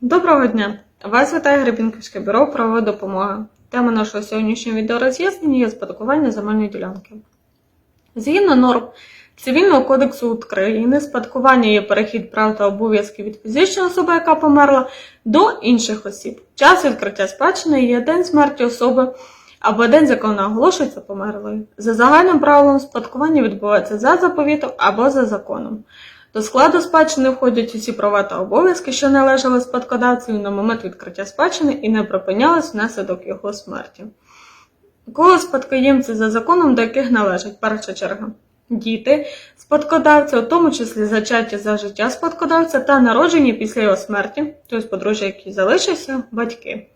Доброго дня! Вас вітає Гребінківське бюро правової допомоги. Тема нашого сьогоднішнього відеороз'яснення є спадкування земельної ділянки. Згідно норм Цивільного кодексу України, спадкування є перехід прав та обов'язків від фізичної особи, яка померла, до інших осіб. Час відкриття спадщини є день смерті особи або день, з якого вона оголошується померлою. За загальним правилом спадкування відбувається за заповітом або за законом. До складу спадщини входять усі права та обов'язки, що належали спадкодавцеві на момент відкриття спадщини і не припинялись внаслідок його смерті. Коло спадкоємці за законом, до яких належить перша черга. Діти спадкодавця, у тому числі зачаті за життя спадкодавця та народжені після його смерті, тобто подружжя, який залишився, батьки.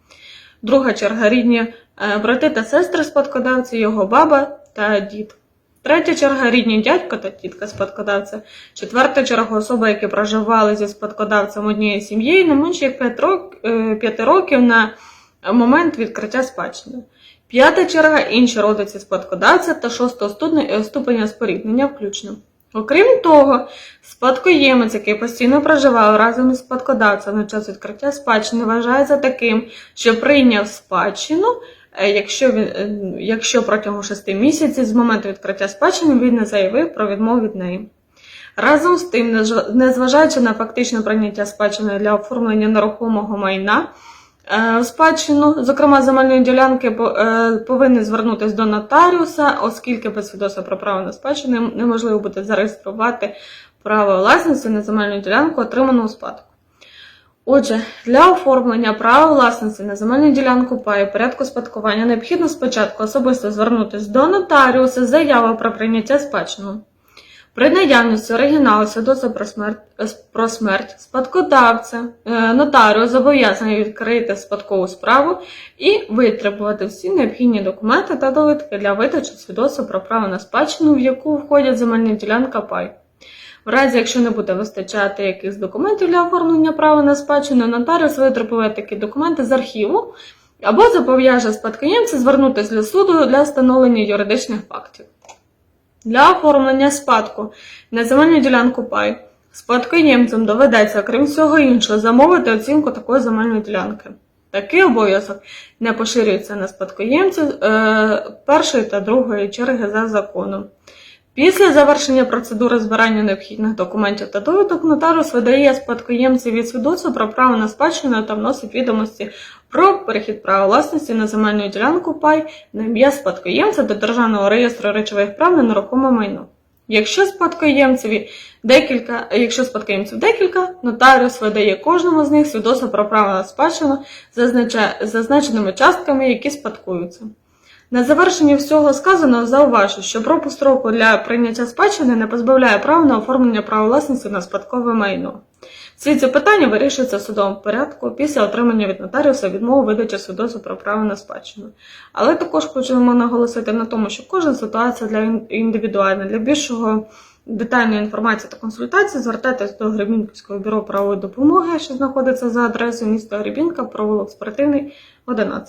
Друга черга рідні е, брати та сестри спадкодавця, його баба та дід. Третя черга рідні дядько та тітка спадкодавця. Четверта черга особи, які проживали зі спадкодавцем однією сім'єю не менше як 5 років, 5 років на момент відкриття спадщини. П'ята черга інші родиці спадкодавця та шостого ступеня- ступеня споріднення включно. Окрім того, спадкоємець, який постійно проживав разом із спадкодавцем на час відкриття спадщини, вважається таким, що прийняв спадщину, е, якщо, він, е, якщо протягом 6 місяців з моменту відкриття спадщини він не заявив про відмову від неї. Разом з тим, незважаючи на фактичне прийняття спадщини для оформлення нерухомого майна, е, в спадщину, зокрема земельної ділянки, по- е, повинні звернутися до нотаріуса, оскільки без свідоцтва про право на спадщину неможливо буде зареєструвати право власності на земельну ділянку, отриману у спадку. Отже, для оформлення права власності на земельну ділянку паю порядку спадкування необхідно спочатку особисто звернутися до нотаріуса з заявою про прийняття спадщину. При наявності оригіналу свідоцтва про смерть, е, про смерть спадкодавця, е, нотаріус зобов'язаний відкрити спадкову справу і витребувати всі необхідні документи та довідки для видачі свідоцтва про право на спадщину, в яку входять земельна ділянка пай. В разі, якщо не буде вистачати якихось документів для оформлення права на спадщину, нотаріус витребує такі документи з архіву або зобов'яже спадкоємця звернутися до суду для встановлення юридичних фактів. Для оформлення спадку на земельну ділянку пай спадкоємцям доведеться, крім всього іншого, замовити оцінку такої земельної ділянки. Такий обов'язок не поширюється на спадкоємців е, першої та другої черги за законом. Після завершення процедури збирання необхідних документів та довідок нотаріус видає спадкоємцю від свідоцтва про право на спадщину та вносить відомості про перехід права власності на земельну ділянку пай на ім'я спадкоємця до Державного реєстру речових прав на нерухоме майно. Якщо спадкоємцеві декілька, якщо спадкоємців декілька, нотаріус видає кожному з них свідоцтво про право на спадщину зазначеними частками, які спадкуються. На завершенні всього сказаного зауважу, що пропуск року для прийняття спадщини не позбавляє права на оформлення права власності на спадкове майно. Всі ці питання вирішуються в судовому порядку після отримання від нотаріуса відмови видачі свідоцтва про право на спадщину. Але також хочемо наголосити на тому, що кожна ситуація для ін- індивідуальна. Для більшого детальної інформації та консультації звертайтесь до Гребінківського бюро правової допомоги, що знаходиться за адресою міста Гребінка, провулок спортивний 11.